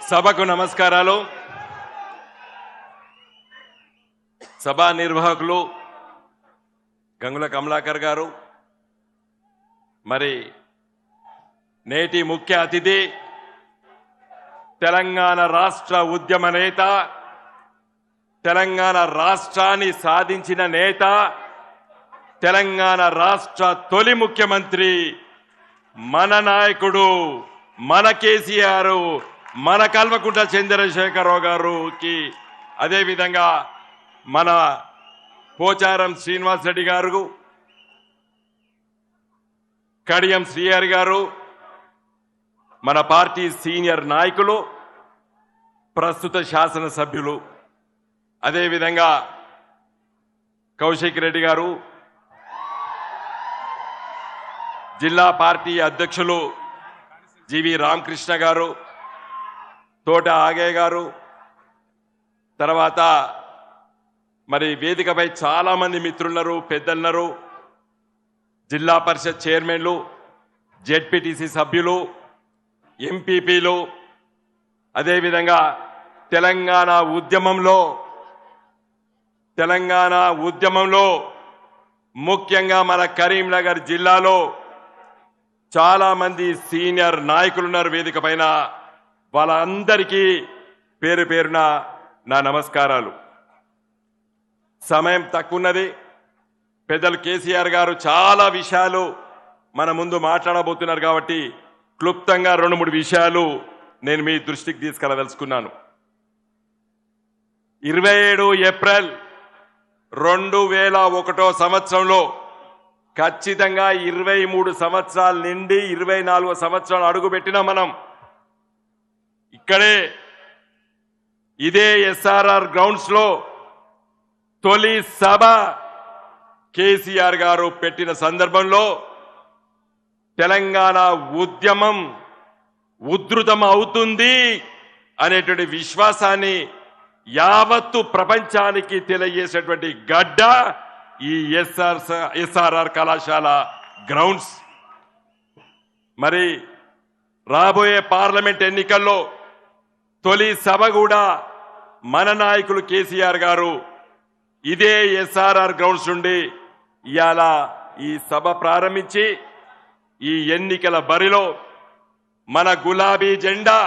సభకు నమస్కారాలు. సభా నిర్వాహకులు గంగుల కమలాకర్ గారు మరి నేటి ముఖ్య అతిథి తెలంగాణ రాష్ట్ర ఉద్యమ నేత తెలంగాణ రాష్ట్రాన్ని సాధించిన నేత తెలంగాణ రాష్ట్ర తొలి ముఖ్యమంత్రి మన నాయకుడు మన కేసీఆర్ మన కల్వకుంట చంద్రశేఖరరావు గారుకి అదేవిధంగా మన పోచారం శ్రీనివాస్ రెడ్డి గారు కడియం శ్రీహరి గారు మన పార్టీ సీనియర్ నాయకులు ప్రస్తుత శాసనసభ్యులు అదేవిధంగా కౌశిక్ రెడ్డి గారు జిల్లా పార్టీ అధ్యక్షులు జీవి రామకృష్ణ గారు తోట ఆగయ్య గారు. తర్వాత మరి వేదికపై చాలామంది మిత్రులున్నారు పెద్దలున్నారు. జిల్లా పరిషత్ చైర్మన్లు జెడ్పీటీసీ సభ్యులు ఎంపీపీలు. అదేవిధంగా తెలంగాణ ఉద్యమంలో తెలంగాణ ఉద్యమంలో ముఖ్యంగా మన కరీంనగర్ జిల్లాలో చాలామంది సీనియర్ నాయకులు ఉన్నారు వేదిక పైన. వాళ్ళందరికీ పేరు పేరున నా నమస్కారాలు. సమయం తక్కువన్నది. పెద్దలు కేసీఆర్ గారు చాలా విషయాలు మన ముందు మాట్లాడబోతున్నారు కాబట్టి క్లుప్తంగా రెండు మూడు విషయాలు నేను మీ దృష్టికి తీసుకెళ్ళదలుచుకున్నాను ఇరవై ఏడు ఏప్రిల్ రెండు వేల ఒకటో సంవత్సరంలో ఖచ్చితంగా ఇరవై మూడు సంవత్సరాల నుండి ఇరవై నాలుగో సంవత్సరాలు అడుగుపెట్టినా మనం. ఇక్కడే ఇదే ఎస్ఆర్ఆర్ గ్రౌండ్స్లో తొలి సభ కేసీఆర్ గారు పెట్టిన సందర్భంలో తెలంగాణ ఉద్యమం ఉధృతం అవుతుంది అనేటువంటి విశ్వాసాన్ని యావత్తు ప్రపంచానికి తెలియజేసేటువంటి గడ్డ ఈ ఎస్ఆర్ ఎస్ఆర్ఆర్ కళాశాల గ్రౌండ్స్. మరి రాబోయే పార్లమెంట్ ఎన్నికల్లో తొలి సభ కూడా మన నాయకులు కేసీఆర్ గారు ఇదే ఎస్ఆర్ఆర్ గ్రౌండ్స్ నుండి ఇవాళ ఈ సభ ప్రారంభించి ఈ ఎన్నికల బరిలో మన గులాబీ జెండా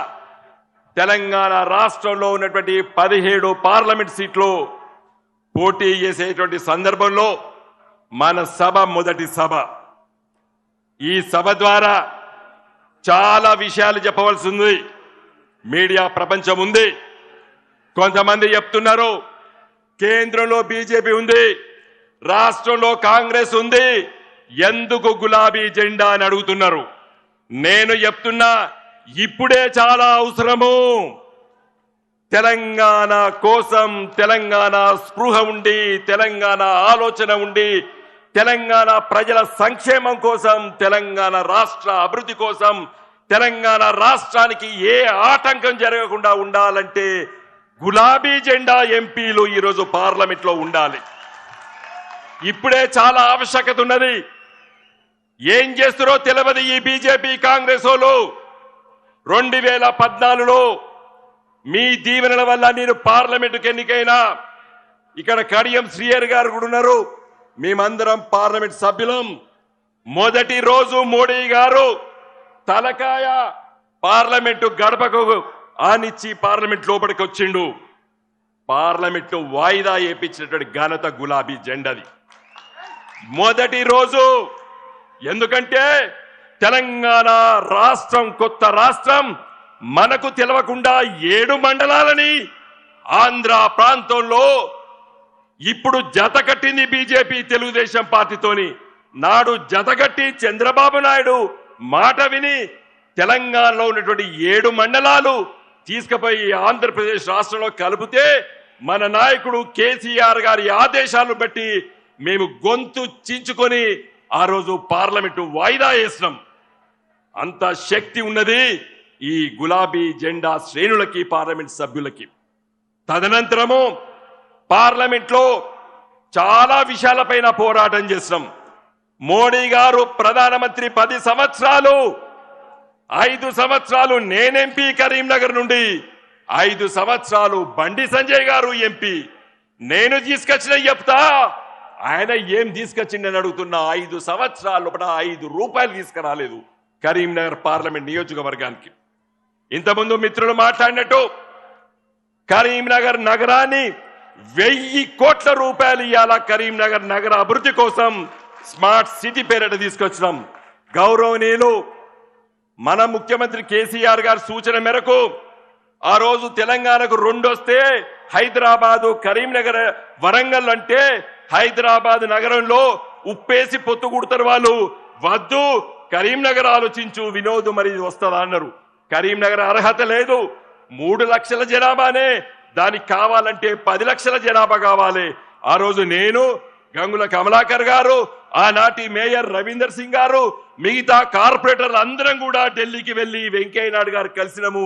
తెలంగాణ రాష్ట్రంలో ఉన్నటువంటి పదిహేడు పార్లమెంట్ సీట్లు పోటీ చేసేటువంటి సందర్భంలో మన సభ మొదటి సభ. ఈ సభ ద్వారా చాలా విషయాలు చెప్పవలసి ఉంది. మీడియా ప్రపంచం ఉంది. కొంతమంది చెప్తున్నారు కేంద్రంలో బీజేపీ ఉంది రాష్ట్రంలో కాంగ్రెస్ ఉంది ఎందుకు గులాబీ జెండా అని అడుగుతున్నారు. నేను చెప్తున్నా ఇప్పుడే చాలా అవసరము. తెలంగాణ కోసం తెలంగాణ స్పృహ ఉండి తెలంగాణ ఆలోచన ఉండి తెలంగాణ ప్రజల సంక్షేమం కోసం తెలంగాణ రాష్ట్ర అభివృద్ధి కోసం తెలంగాణ రాష్ట్రానికి ఏ ఆటంకం జరగకుండా ఉండాలంటే గులాబీ జెండా ఎంపీలు ఈరోజు పార్లమెంట్లో ఉండాలి. ఇప్పుడే చాలా ఆవశ్యకత ఉన్నది. ఏం చేస్తారో తెలియదు ఈ బీజేపీ కాంగ్రెస్ వాళ్ళు. రెండు వేల పద్నాలుగులో మీ దీవెనల వల్ల నేను పార్లమెంటుకు ఎన్నికైనా. ఇక్కడ కడియం శ్రీయర్ గారు కూడా ఉన్నారు. మేమందరం పార్లమెంట్ సభ్యులం. మొదటి రోజు మోడీ గారు తలకాయ పార్లమెంటు గడపకు ఆనిచ్చి పార్లమెంట్ లోపలికి వచ్చిండు పార్లమెంట్ వాయిదా వేయించినటువంటి ఘనత గులాబీ జెండది. మొదటి రోజు ఎందుకంటే తెలంగాణ రాష్ట్రం కొత్త రాష్ట్రం మనకు తెలవకుండా ఏడు మండలాలని ఆంధ్ర ప్రాంతంలో ఇప్పుడు జత కట్టింది బీజేపీ తెలుగుదేశం పార్టీతోని. నాడు జతగట్టి చంద్రబాబు నాయుడు మాట విని తెలంగాణలో ఉన్నటువంటి ఏడు మండలాలు తీసుకుపోయి ఆంధ్రప్రదేశ్ రాష్ట్రంలో కలిపితే మన నాయకుడు కేసీఆర్ గారి ఆదేశాలను బట్టి మేము గొంతు చించుకొని ఆ రోజు పార్లమెంటు వాయిదా వేసినాం. అంత శక్తి ఉన్నది ఈ గులాబీ జెండా శ్రేణులకి పార్లమెంట్ సభ్యులకి. తదనంతరము పార్లమెంట్లో చాలా విషయాలపైన పోరాటం చేసినాం. మోడీ గారు ప్రధానమంత్రి పది సంవత్సరాలు ఐదు సంవత్సరాలు నేనెంపీ కరీంనగర్ నుండి ఐదు సంవత్సరాలు బండి సంజయ్ గారు ఎంపీ. నేను తీసుకొచ్చిన చెప్తా ఆయన ఏం తీసుకొచ్చిండని అడుగుతున్నా ఐదు సంవత్సరాల లోపల ఐదు రూపాయలు తీసుకురాలేదు కరీంనగర్ పార్లమెంట్ నియోజకవర్గానికి. ఇంతకుముందు మిత్రులు మాట్లాడినట్టు కరీంనగర్ నగరాన్ని వెయ్యి కోట్ల రూపాయలు ఇవ్వాల కరీంనగర్ నగర అభివృద్ధి కోసం స్మార్ట్ సిటీ పేరిట తీసుకొచ్చినాం. గౌరవనీయులు మన ముఖ్యమంత్రి కేసీఆర్ గారి సూచన మేరకు ఆ రోజు తెలంగాణకు రెండు వస్తే హైదరాబాదు కరీంనగర్ వరంగల్ అంటే హైదరాబాద్ నగరంలో ఉప్పేసి పొత్తు కుడతారు వాళ్ళు. వద్దు కరీంనగర్ ఆలోచించు వినోద్ మరి వస్తుందా అన్నారు. కరీంనగర్ అర్హత లేదు. మూడు లక్షల జనాభానే దానికి కావాలంటే పది లక్షల జనాభా కావాలి. ఆ రోజు నేను గంగుల కమలాకర్ గారు ఆనాటి మేయర్ రవీందర్ సింగ్ గారు మిగతా కార్పొరేటర్లు అందరం కూడా ఢిల్లీకి వెళ్ళి వెంకయ్య నాయుడు గారు కలిసినము.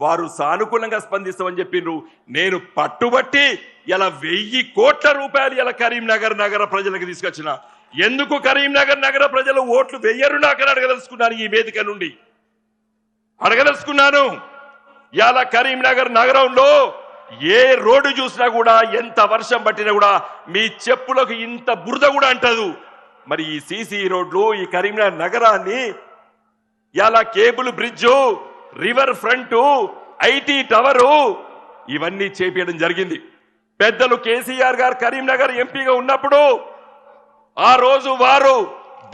వారు సానుకూలంగా స్పందిస్తామని చెప్పిండ్రు నేను పట్టుబట్టి ఇలా వెయ్యి కోట్ల రూపాయలు ఇలా కరీంనగర్ నగర ప్రజలకు తీసుకొచ్చిన. ఎందుకు కరీంనగర్ నగర ప్రజలు ఓట్లు వెయ్యరు నాకని అడగదలుచుకున్నాను ఈ వేదిక నుండి? అడగదలుచుకున్నాను. ఇలా కరీంనగర్ నగరంలో ఏ రోడ్డు చూసినా కూడా ఎంత వర్షం పట్టినా కూడా మీ చెప్పులకు ఇంత బురద కూడా అంటదు. మరి ఈ సీసీ రోడ్లు ఈ కరీంనగర్ నగరాన్ని ఇలా cable bridge river front IT tower ఇవన్నీ చేపించడం జరిగింది. పెద్దలు కేసీఆర్ గారు కరీంనగర్ ఎంపీగా ఉన్నప్పుడు ఆ రోజు వారు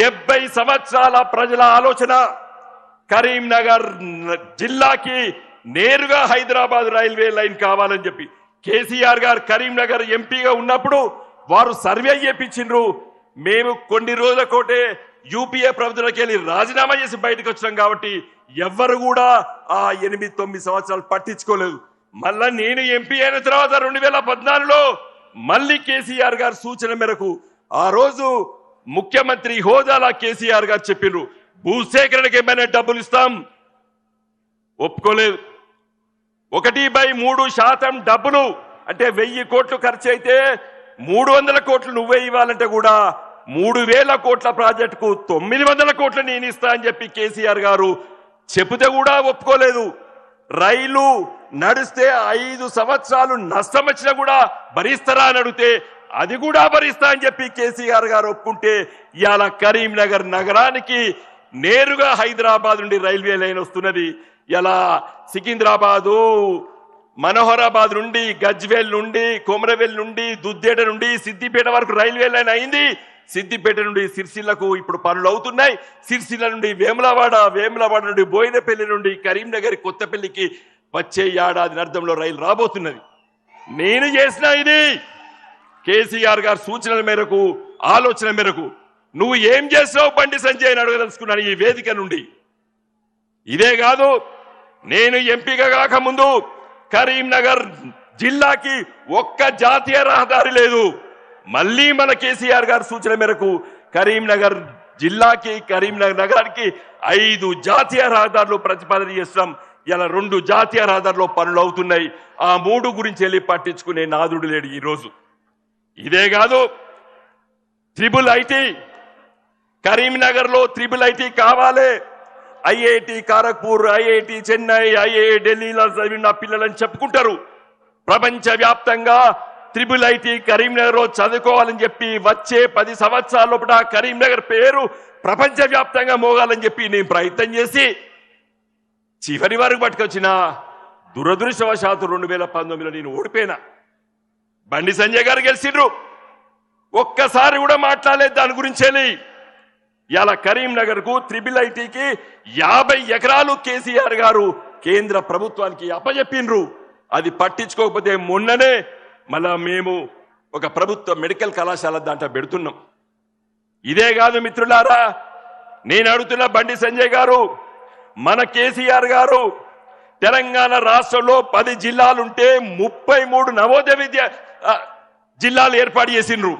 డెబ్బై సంవత్సరాల ప్రజల ఆలోచన కరీంనగర్ జిల్లాకి నేరుగా హైదరాబాద్ రైల్వే లైన్ కావాలని చెప్పి. కేసీఆర్ గారు కరీంనగర్ ఎంపీగా ఉన్నప్పుడు వారు సర్వే చేపించిండ్రు మేము కొన్ని రోజుల కోటే యూపీఏ ప్రభుత్వంలోకి వెళ్ళి రాజీనామా చేసి బయటకు వచ్చినాం కాబట్టి ఎవ్వరు కూడా ఆ ఎనిమిది తొమ్మిది సంవత్సరాలు పట్టించుకోలేదు. మళ్ళా నేను ఎంపీ అయిన తర్వాత రెండు వేల పద్నాలుగులో మళ్ళీ కేసీఆర్ గారు సూచన మేరకు ఆ రోజు ముఖ్యమంత్రి హోదాలా కేసీఆర్ గారు చెప్పిండ్రు భూసేకరణకి ఏమైనా డబ్బులు ఇస్తాం. ఒప్పుకోలేదు. ఒకటి బై మూడు శాతం డబ్బులు అంటే వెయ్యి కోట్లు ఖర్చు అయితే మూడు వందల కోట్లు నువ్వే ఇవ్వాలంటే కూడా మూడు వేల కోట్ల ప్రాజెక్టుకు తొమ్మిది వందల కోట్లు నేను ఇస్తా అని చెప్పి కేసీఆర్ గారు చెబితే కూడా ఒప్పుకోలేదు. రైలు నడిస్తే ఐదు సంవత్సరాలు నష్టం వచ్చినా కూడా భరిస్తారా అని అడిగితే అది కూడా భరిస్తా అని చెప్పి కేసీఆర్ గారు ఒప్పుకుంటే ఇవాళ కరీంనగర్ నగరానికి నేరుగా హైదరాబాద్ నుండి రైల్వే లైన్ వస్తున్నది. ఇలా సికింద్రాబాదు మనోహరాబాద్ నుండి గజ్వేల్ నుండి కొమరవేల్ నుండి దుద్దేట నుండి సిద్దిపేట వరకు రైల్వే లైన్ అయింది. సిద్దిపేట నుండి సిరిసిల్లకు ఇప్పుడు పనులు అవుతున్నాయి. సిరిసిల్ల నుండి వేములవాడ వేములవాడ నుండి బోయినపల్లి నుండి కరీంనగర్ కొత్తపల్లికి వచ్చే ఏడాది అర్థంలో రైలు రాబోతున్నది. నేను చేసిన ఇది. కేసీఆర్ గారి సూచనల మేరకు ఆలోచన మేరకు నువ్వు ఏం చేసావు బండి సంజయ్ అని అడగదలుచుకున్నాను ఈ వేదిక నుండి. ఇదే కాదు నేను ఎంపిక కాకముందు కరీంనగర్ జిల్లాకి ఒక్క జాతీయ రహదారి లేదు. మళ్ళీ మన కేసీఆర్ గారి సూచన మేరకు కరీంనగర్ జిల్లాకి కరీంనగర్ నగరానికి ఐదు జాతీయ రహదారులు ప్రతిపాదన చేస్తాం ఇలా రెండు జాతీయ రహదారులు పనులు అవుతున్నాయి. ఆ మూడు గురించి వెళ్ళి పట్టించుకునే నాదుడు లేడు ఈరోజు. ఇదే కాదు త్రిబుల్ ఐటీ కరీంనగర్లో త్రిబుల్ ఐటీ కావాలి. IIT Kharagpur IIT Chennai I ఢిల్లీలో చదివిన పిల్లలని చెప్పుకుంటారు. ప్రపంచ వ్యాప్తంగా త్రిబుల్ ఐటీ కరీంనగర్ చదువుకోవాలని చెప్పి వచ్చే పది సంవత్సరాల లోపల కరీంనగర్ పేరు ప్రపంచ వ్యాప్తంగా మోగాలని చెప్పి నేను ప్రయత్నం చేసి చివరి వరకు పట్టుకొచ్చిన దురదృష్టవశాత్తు రెండు వేల పంతొమ్మిదిలో నేను ఓడిపోయినా. బండి సంజయ్ గారు గెలిచిండ్రు. ఒక్కసారి కూడా మాట్లాడలేదు దాని గురించి ఇలా కరీంనగర్కు త్రిబుల్ ఐటీకి యాభై ఎకరాలు కేసీఆర్ గారు కేంద్ర ప్రభుత్వానికి అప్పజెప్పిండ్రు అది పట్టించుకోకపోతే మొన్ననే మళ్ళా మేము ఒక ప్రభుత్వ మెడికల్ కళాశాల దాంట్లో పెడుతున్నాం. ఇదే కాదు మిత్రులారా నేను అడుగుతున్న బండి సంజయ్ గారు మన కేసీఆర్ గారు తెలంగాణ రాష్ట్రంలో పది జిల్లాలుంటే ముప్పై మూడు నవోదయ విద్య జిల్లాలు ఏర్పాటు చేసిండ్రు.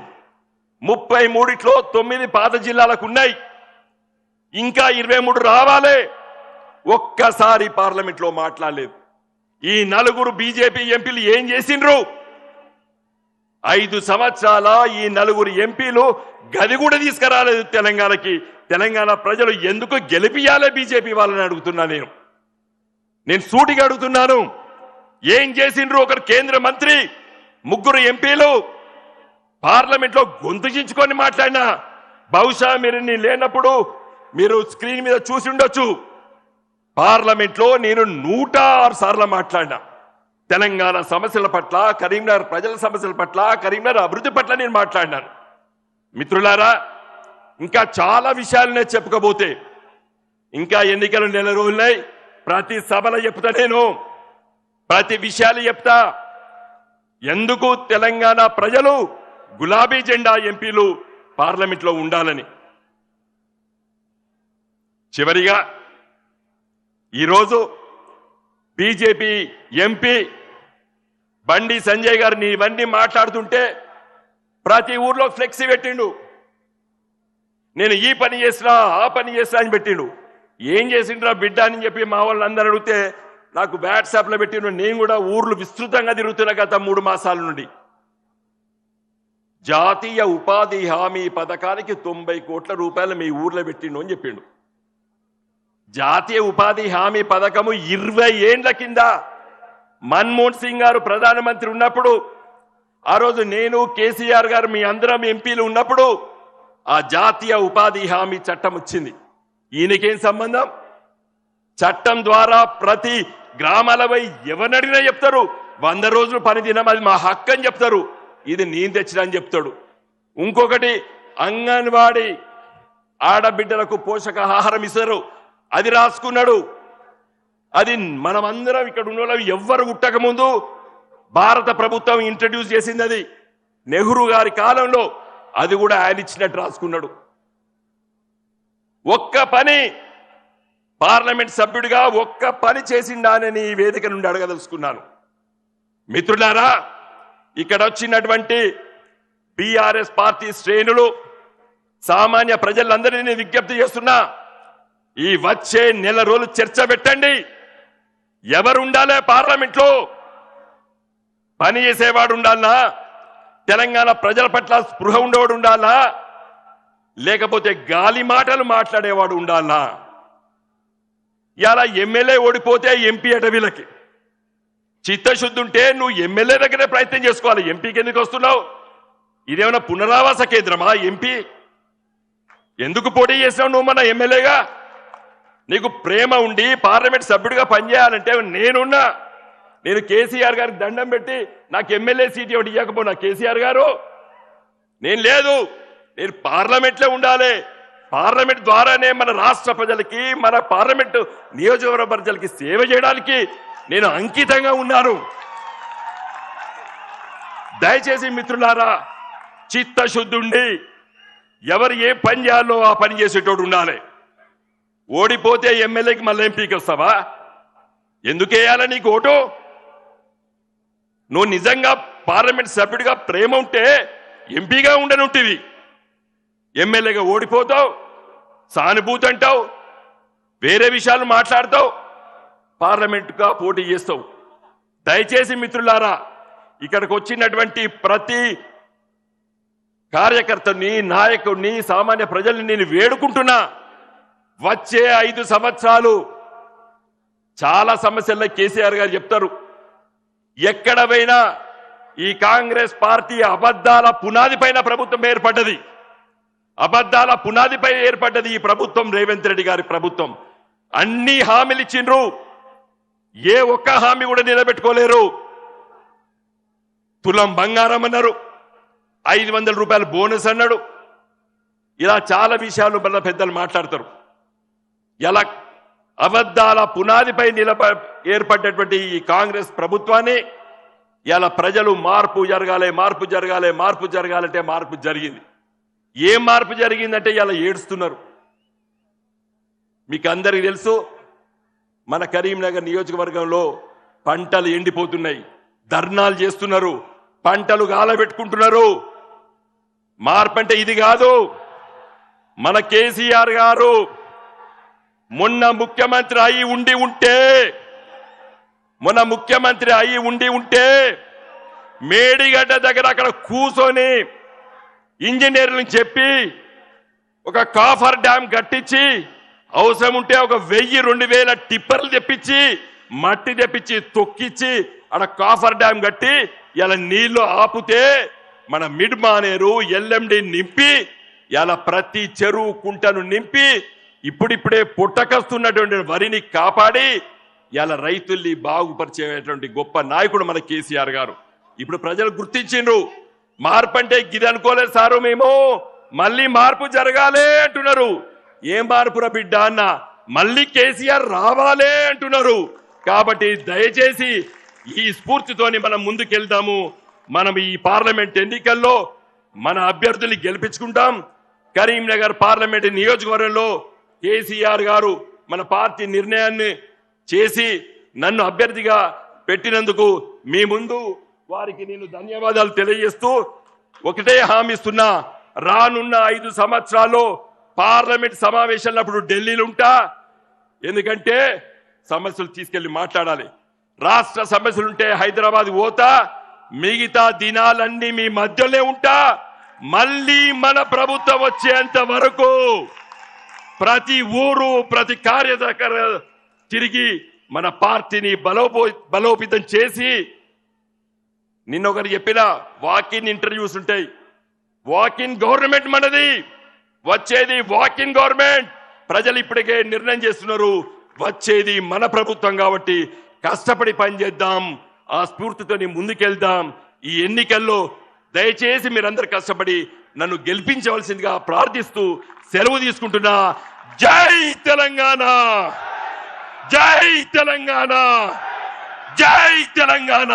ముప్పై మూడిట్లో తొమ్మిది పాత జిల్లాలకు ఉన్నాయి. ఇంకా ఇరవై మూడు రావాలి. ఒక్కసారి పార్లమెంట్లో మాట్లాడలేదు. ఈ నలుగురు బీజేపీ ఎంపీలు ఏం చేసిండ్రు? ఐదు సంవత్సరాల ఈ నలుగురు ఎంపీలు గది కూడా తీసుకురాలేదు తెలంగాణకి. తెలంగాణ ప్రజలు ఎందుకు గెలిపియాలే బీజేపీ వాళ్ళని అడుగుతున్నా నేను. నేను సూటిగా అడుగుతున్నాను. ఏం చేసిండ్రు ఒకరు కేంద్ర మంత్రి ముగ్గురు ఎంపీలు? పార్లమెంట్లో గొంతు మాట్లాడినా. బహుశా మీరు నేను లేనప్పుడు మీరు స్క్రీన్ మీద చూసి ఉండొచ్చు. పార్లమెంట్లో నేను నూట ఆరు సార్లు మాట్లాడినా. తెలంగాణ సమస్యల పట్ల కరీంనగర్ ప్రజల సమస్యల పట్ల కరీంనగర్ అభివృద్ధి పట్ల నేను మాట్లాడినాను. మిత్రులారా ఇంకా చాలా విషయాలనే చెప్పుకోబోతే ఇంకా ఎన్నికలు నెల రోజులున్నాయి. ప్రతి సభలో చెప్తా నేను ప్రతి విషయాలు చెప్తా. ఎందుకు తెలంగాణ ప్రజలు గులాబీ జెండా ఎంపీలు పార్లమెంట్లో ఉండాలని? చివరిగా ఈరోజు బీజేపీ ఎంపీ బండి సంజయ్ గారు నీ ఇవన్నీ మాట్లాడుతుంటే ప్రతి ఊర్లో ఫ్లెక్సీ పెట్టిండు. నేను ఈ పని చేసినా ఆ పని చేసినా అని పెట్టిండు. ఏం చేసిండ్రా బిడ్డ అని చెప్పి మా వాళ్ళందరూ అడిగితే నాకు వాట్సాప్లో పెట్టిండు. నేను కూడా ఊర్లు విస్తృతంగా తిరుగుతున్నా గత మూడు మాసాల నుండి. జాతీయ ఉపాధి హామీ పథకానికి తొంభై కోట్ల రూపాయలు మీ ఊర్లో పెట్టిండు అని చెప్పిండు. జాతీయ ఉపాధి హామీ పథకము ఇరవై ఏండ్ల కింద మన్మోహన్ సింగ్ గారు ప్రధానమంత్రి ఉన్నప్పుడు ఆ రోజు నేను కేసీఆర్ గారు మీ అందరం ఎంపీలు ఉన్నప్పుడు ఆ జాతీయ ఉపాధి హామీ చట్టం వచ్చింది. ఈయనకేం సంబంధం? చట్టం ద్వారా ప్రతి గ్రామాలపై ఎవరినడిగినా చెప్తారు. వంద రోజులు పని దినం అది మా హక్కు అని చెప్తారు. ఇది నేను తెచ్చిన అని చెప్తాడు. ఇంకొకటి అంగన్వాడీ ఆడబిడ్డలకు పోషకాహారం ఇస్తారు. అది రాసుకున్నాడు. అది మనమందరం ఇక్కడ ఉన్న వాళ్ళం ఎవ్వరు పుట్టక ముందు భారత ప్రభుత్వం ఇంట్రడ్యూస్ చేసింది అది. నెహ్రూ గారి కాలంలో అది కూడా ఆయన ఇచ్చినట్టు రాసుకున్నాడు. ఒక్క పని పార్లమెంట్ సభ్యుడిగా ఒక్క పని చేసిండానని ఈ వేదిక నుండి అడగదలుచుకున్నాను. మిత్రులారా ఇక్కడ వచ్చినటువంటి బీఆర్ఎస్ పార్టీ శ్రేణులు సామాన్య ప్రజలందరినీ విజ్ఞప్తి చేస్తున్నా ఈ వచ్చే నెల రోజులు చర్చ పెట్టండి. ఎవరు ఉండాలి పార్లమెంట్లో? పని చేసేవాడు ఉండాలనా తెలంగాణ ప్రజల పట్ల స్పృహ ఉండేవాడు ఉండాలా లేకపోతే గాలి మాటలు మాట్లాడేవాడు ఉండాలా ఇలా ఎమ్మెల్యే ఓడిపోతే ఎంపీ అట వీళ్ళకి? చిత్తశుద్ధి ఉంటే నువ్వు ఎమ్మెల్యే దగ్గరే ప్రయత్నం చేసుకోవాలి. ఎంపీకి ఎందుకు వస్తున్నావు? ఇదేమైనా పునరావాస కేంద్రమా ఎంపీ? ఎందుకు పోటీ చేసినావు నువ్వు మన ఎమ్మెల్యేగా? నీకు ప్రేమ ఉండి పార్లమెంట్ సభ్యుడిగా పనిచేయాలంటే నేనున్నా. నేను కేసీఆర్ గారికి దండం పెట్టి నాకు ఎమ్మెల్యే సీట్ ఒకటి ఇవ్వకపోయినా కేసీఆర్ గారు? నేను లేదు. నేను పార్లమెంట్లో ఉండాలి. పార్లమెంట్ ద్వారానే మన రాష్ట్ర ప్రజలకి మన పార్లమెంట్ నియోజకవర్గ ప్రజలకి సేవ చేయడానికి నేను అంకితంగా ఉన్నాను. దయచేసి మిత్రులారా చిత్తశుద్ధుండి ఎవరు ఏ పని చేయాలో ఆ పని చేసేటోడు ఉండాలి. ఓడిపోతే ఎమ్మెల్యేకి మళ్ళీ ఎంపీకి వస్తావా? ఎందుకు వేయాల నీకు ఓటు? నువ్వు నిజంగా పార్లమెంట్ సభ్యుడిగా ప్రేమ ఉంటే ఎంపీగా ఉండనుంటివి. ఎమ్మెల్యేగా ఓడిపోతావు సానుభూతి అంటావు వేరే విషయాలు మాట్లాడతావు పార్లమెంటుగా పోటీ చేస్తావు. దయచేసి మిత్రులారా ఇక్కడికి వచ్చినటువంటి ప్రతి కార్యకర్తని నాయకుడిని సామాన్య ప్రజల్ని నేను వేడుకుంటున్నా. వచ్చే ఐదు సంవత్సరాలు చాలా సమస్యల్లో కేసీఆర్ గారు చెప్తారు. ఎక్కడ పోయినా ఈ కాంగ్రెస్ పార్టీ అబద్ధాల పునాది పైన ప్రభుత్వం ఏర్పడ్డది. అబద్ధాల పునాదిపై ఏర్పడ్డది ఈ ప్రభుత్వం రేవంత్ రెడ్డి గారి ప్రభుత్వం. అన్ని హామీలు ఇచ్చిండ్రు. ఏ ఒక్క హామీ కూడా నిలబెట్టుకోలేరు. తులం బంగారం అన్నారు. ఐదు వందల రూపాయల బోనస్ అన్నాడు. ఇలా చాలా విషయాలు మళ్ళీ పెద్దలు మాట్లాడతారు. ఎలా అబద్ధాల పునాదిపై నిలబ ఏర్పడ్డటువంటి ఈ కాంగ్రెస్ ప్రభుత్వాన్ని ఇలా ప్రజలు మార్పు జరగాలి మార్పు జరగాలి మార్పు జరగాలంటే మార్పు జరిగింది. ఏం మార్పు జరిగిందంటే ఇలా ఏడుస్తున్నారు. మీకు అందరికీ తెలుసు మన కరీంనగర్ నియోజకవర్గంలో పంటలు ఎండిపోతున్నాయి. ధర్నాలు చేస్తున్నారు పంటలు గాలబెట్టుకుంటున్నారు. మార్పు అంటే ఇది కాదు. మన కేసీఆర్ గారు మొన్న ముఖ్యమంత్రి అయి ఉండి ఉంటే మొన్న ముఖ్యమంత్రి అయి ఉండి ఉంటే మేడిగడ్డ దగ్గర అక్కడ కూర్చొని ఇంజనీర్లను చెప్పి ఒక కాఫర్ డ్యామ్ కట్టించి అవసరం ఉంటే ఒక వెయ్యి రెండు వేల టిప్పర్లు తెప్పించి మట్టి తెప్పించి తొక్కిచ్చి అక్కడ కాఫర్ డ్యామ్ కట్టి ఇలా నీళ్ళు ఆపుతే మన మిడ్ మానేరు ఎల్ఎండి నింపి ఇలా ప్రతి చెరువు కుంటను నింపి ఇప్పుడిప్పుడే పుట్టకస్తున్నటువంటి వరిని కాపాడి ఇలా రైతుల్ని బాగుపరిచేటువంటి గొప్ప నాయకుడు మన కేసీఆర్ గారు. ఇప్పుడు ప్రజలు గుర్తించిండ్రు మార్పు అంటే గిది అనుకోలేదు సారు మేము మళ్ళీ మార్పు జరగాలి అంటున్నారు. ఏం మార్పురా బిడ్డ అన్న మళ్ళీ కేసీఆర్ రావాలే అంటున్నారు. కాబట్టి దయచేసి ఈ స్ఫూర్తితోని మనం ముందుకెళ్దాము మనం ఈ పార్లమెంట్ ఎన్నికల్లో మన అభ్యర్థుల్ని గెలిపించుకుంటాం. కరీంనగర్ పార్లమెంట్ నియోజకవర్గంలో కేసీఆర్ గారు మన పార్టీ నిర్ణయాన్ని చేసి నన్ను అభ్యర్థిగా పెట్టినందుకు మీ ముందు వారికి నేను ధన్యవాదాలు తెలియజేస్తూ ఒకటే హామీ ఇస్తున్నా. రానున్న ఐదు సంవత్సరాల్లో పార్లమెంట్ సమావేశాలప్పుడు ఢిల్లీలో ఉంటా. ఎందుకంటే సమస్యలు తీసుకెళ్ళి మాట్లాడాలి. రాష్ట్ర సమస్యలుంటే హైదరాబాద్ పోతా. మిగతా దినాలన్నీ మీ మధ్యలో ఉంటా. మళ్ళీ మన ప్రభుత్వం వచ్చేంత వరకు ప్రతి ఊరు ప్రతి కార్యదకర తిరిగి మన పార్టీని బలోపో బలోపేతం చేసి నిన్న ఒకరు చెప్పిన వాకిన్ ఇంటర్వ్యూస్ ఉంటాయి. వాకిన్ గవర్నమెంట్ మనది. వచ్చేది వాకిన్ గవర్నమెంట్ ప్రజలు ఇప్పటికే నిర్ణయం చేస్తున్నారు. వచ్చేది మన ప్రభుత్వం కాబట్టి కష్టపడి పనిచేద్దాం ఆ స్ఫూర్తితోని ముందుకెళ్దాం. ఈ ఎన్నికల్లో దయచేసి మీరందరూ కష్టపడి నన్ను గెలిపించవలసిందిగా ప్రార్థిస్తూ సెలవు తీసుకుంటున్నా. జై తెలంగాణ జై తెలంగాణ జై తెలంగాణ